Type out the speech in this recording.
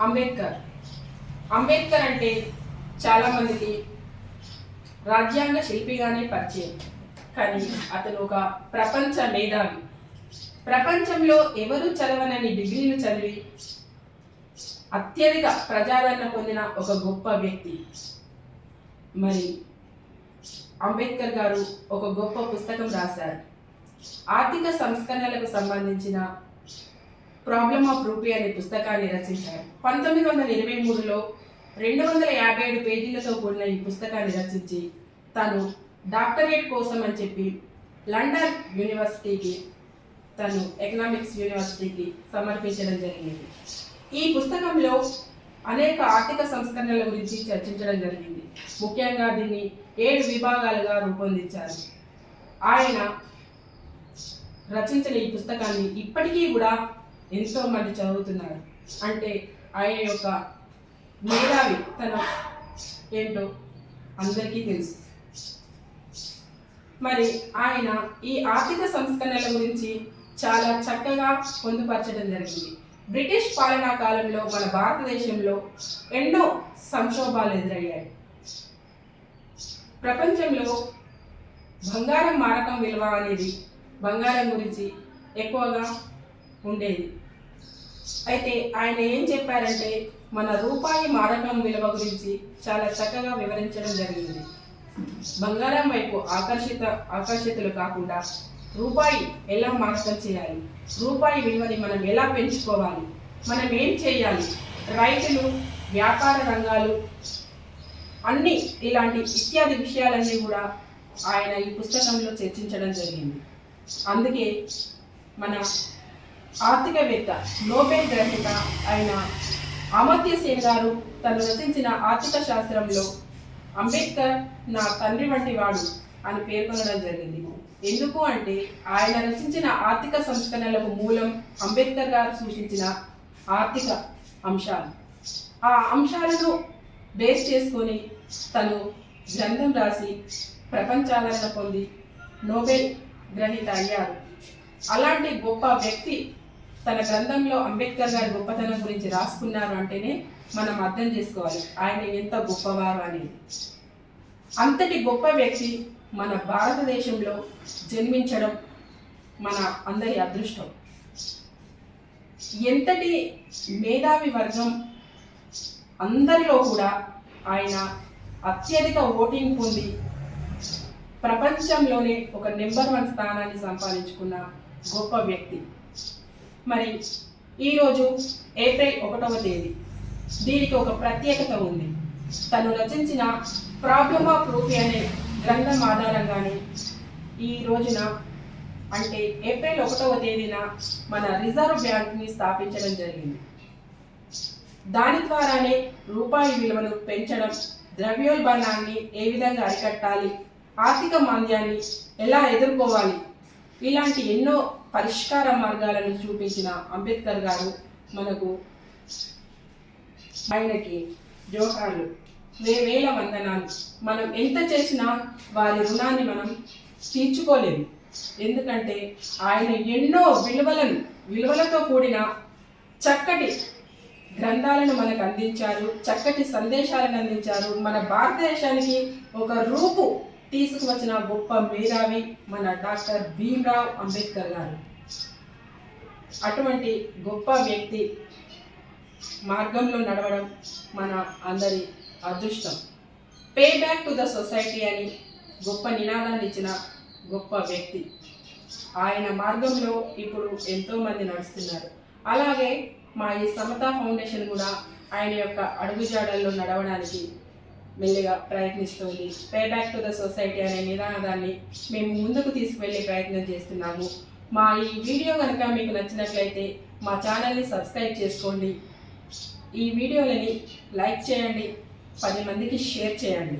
అంబేద్కర్. అంబేద్కర్ అంటే చాలామందికి రాజ్యాంగ శిల్పిగానే పరిచయం. కానీ అతను ఒక ప్రపంచ మేధావి. ప్రపంచంలో ఎవరు చదవనని డిగ్రీలు చదివి అత్యధిక ప్రజాదరణ పొందిన ఒక గొప్ప వ్యక్తి. మరి అంబేద్కర్ గారు ఒక గొప్ప పుస్తకం రాశారు. ఆర్థిక సంస్కరణలకు సంబంధించిన ప్రాబ్లమ్ ఆఫ్ రూపీ అనే పుస్తకాన్ని రచించారు. పంతొమ్మిది వందల ఇరవై మూడులో రెండు వందల యాభై ఏడు పేజీలతో కూడిన ఈ పుస్తకాన్ని రచించి తను డాక్టరేట్ కోసం అని చెప్పి లండన్ యూనివర్సిటీకి తను ఎకనామిక్స్ యూనివర్సిటీకి సమర్పించడం జరిగింది. ఈ పుస్తకంలో అనేక ఆర్థిక సంస్కరణల గురించి చర్చించడం జరిగింది. ముఖ్యంగా దీన్ని ఏడు విభాగాలుగా రూపొందించారు. ఆయన రచించిన ఈ పుస్తకాన్ని ఇప్పటికీ కూడా ఎంతో మంది చదువుతున్నారు. అంటే ఆయన యొక్క మేధావి తన ఏంటో అందరికీ తెలుసు. మరి ఆయన ఈ ఆర్థిక సంస్కరణల గురించి చాలా చక్కగా పొందుపరచడం జరిగింది. బ్రిటిష్ పాలనా కాలంలో మన భారతదేశంలో ఎన్నో సంక్షోభాలు ఎదురయ్యాయి. ప్రపంచంలో బంగారం మారకం విలువ అనేది బంగారం గురించి ఎక్కువగా ఉండేది. అయితే ఆయన ఏం చెప్పారంటే మన రూపాయి మారకం విలువ గురించి చాలా చక్కగా వివరించడం జరిగింది. బంగారం వైపు ఆకర్షిత ఆకర్షితులు కాకుండా రూపాయి ఎలా మారకం చేయాలి? రూపాయి విలువని మనం ఎలా పెంచుకోవాలి? మనం ఏం చేయాలి? రైతులు వ్యాపార రంగాలు అన్ని ఇలాంటి ఇత్యాది విషయాలన్నీ కూడా ఆయన ఈ పుస్తకంలో చర్చించడం జరిగింది. అందుకే మన ఆర్థికవేత్త నోబెల్ గ్రహీత అయిన అమర్త్య సేన్ గారు తను రచించిన ఆర్థిక శాస్త్రంలో అంబేద్కర్ నా తండ్రి వంటి వాడు అని పేర్కొనడం జరిగింది. ఎందుకు అంటే ఆయన రచించిన ఆర్థిక సంస్కరణలకు మూలం అంబేద్కర్ గారు సూచించిన ఆర్థిక అంశాలు. ఆ అంశాలను బేస్ చేసుకొని తను గ్రంథం రాసి ప్రపంచాదరణ పొంది నోబెల్ గ్రహీత అయ్యారు. అలాంటి గొప్ప వ్యక్తి తన గ్రంథంలో అంబేద్కర్ గారి గొప్పతనం గురించి రాసుకున్నారు అంటేనే మనం అర్థం చేసుకోవాలి. ఆయన ఎంత గొప్పవారు అనేది అంతటి గొప్ప వ్యక్తి మన భారతదేశంలో జన్మించడం మన అందరి అదృష్టం. ఎంతటి మేధావి వర్గం అందరిలో కూడా ఆయన అత్యధిక ఓటింగ్ పొంది ప్రపంచంలోనే ఒక నెంబర్ వన్ స్థానాన్ని సంపాదించుకున్న గొప్ప వ్యక్తి. మరి ఈరోజు ఏప్రిల్ ఒకటవ తేదీ. దీనికి ఒక ప్రత్యేకత ఉంది. తను రచించిన ప్రాబ్లమ్ ఆఫ్ రూపీ అనే గ్రంథం ఆధారంగానే ఈ రోజున అంటే ఏప్రిల్ ఒకటవ తేదీన మన రిజర్వ్ బ్యాంక్ని స్థాపించడం జరిగింది. దాని ద్వారానే రూపాయి విలువను పెంచడం ద్రవ్యోల్బణాన్ని ఏ విధంగా అరికట్టాలి ఆర్థిక మాంద్యాన్ని ఎలా ఎదుర్కోవాలి ఇలాంటి ఎన్నో పరిష్కార మార్గాలను చూపించిన అంబేద్కర్ గారు మనకు ఆయనకి జోహార్లు. వేవేల వందనాలు. మనం ఎంత చేసినా వారి రుణాన్ని మనం తీర్చుకోలేము. ఎందుకంటే ఆయన ఎన్నో విలువలను విలువలతో కూడిన చక్కటి గ్రంథాలను మనకు అందించారు చక్కటి సందేశాలను అందించారు. మన భారతదేశానికి ఒక రూపు తీసుకువచ్చిన గొప్ప మేధావి మన డాక్టర్ భీమ్రావ్ అంబేద్కర్ గారు. అటువంటి గొప్ప వ్యక్తి మార్గంలో నడవడం మన అందరి అదృష్టం. Pay back to the society అని గొప్ప నినాదాన్ని ఇచ్చిన గొప్ప వ్యక్తి. ఆయన మార్గంలో ఇప్పుడు ఎంతోమంది నడుస్తున్నారు. అలాగే మా ఈ సమతా ఫౌండేషన్ కూడా ఆయన యొక్క అడుగుజాడల్లో నడవడానికి మెల్లిగా ప్రయత్నిస్తుంది pay back to the society అనే నినాదాన్ని మేము ముందుకు తీసుకువెళ్ళే ప్రయత్నం చేస్తున్నాము. మా ఈ వీడియో కనుక మీకు నచ్చినట్లయితే మా ఛానల్ని సబ్స్క్రైబ్ చేసుకోండి. ఈ వీడియోలని లైక్ చేయండి. పది మందికి షేర్ చేయండి.